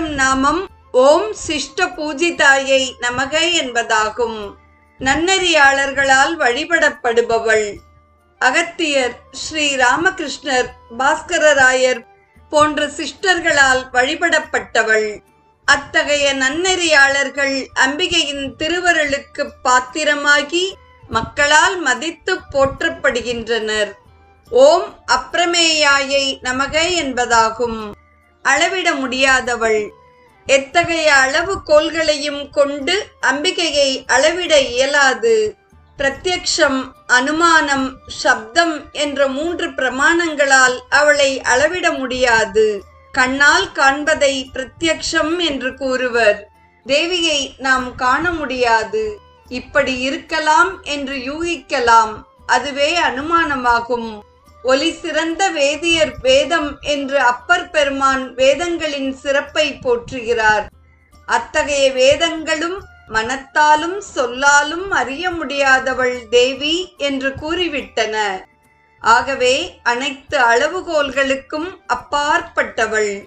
வளரும் நாமம். ஓம் சிஷ்ட பூஜிதாயை நமக என்பதாகும். நன்னறியாளர்களால் வழிபடப்படுபவள். அகத்தியர் ஸ்ரீ ராமகிருஷ்ணர் பாஸ்கரராயர் போன்ற சிஷ்டர்களால் வழிபடப்பட்டவள். அத்தகைய நன்னெறியாளர்கள் அம்பிகையின் திருவருளுக்கு பாத்திரமாகி மக்களால் மதித்து போற்றப்படுகின்றனர். ஓம் அப்பிரமேயாயை நமக என்பதாகும். அளவிட முடியாதவள். எத்தகைய அளவு கோல்களையும் கொண்டு அம்பிகையை அளவிட இயலாது. பிரத்யக்ஷம் அனுமானம் சப்தம் என்ற மூன்று பிரமாணங்களால் அவளை அளவிட முடியாது. கண்ணால் காண்பதை பிரத்யக்ஷம் என்று கூறுவர். தேவியை நாம் காண முடியாது. இப்படி இருக்கலாம் என்று யூகிக்கலாம். அதுவே அனுமானமாகும். ஒலி சிறந்த வேதியர் வேதம் என்று அப்பர் பெருமான் வேதங்களின் சிறப்பை போற்றுகிறார். அத்தகைய வேதங்களும் மனத்தாலும் சொல்லாலும் அறிய முடியாதவள் தேவி என்று கூறிவிட்டன. ஆகவே அனைத்து அளவுகோல்களுக்கும் அப்பாற்பட்டவள்.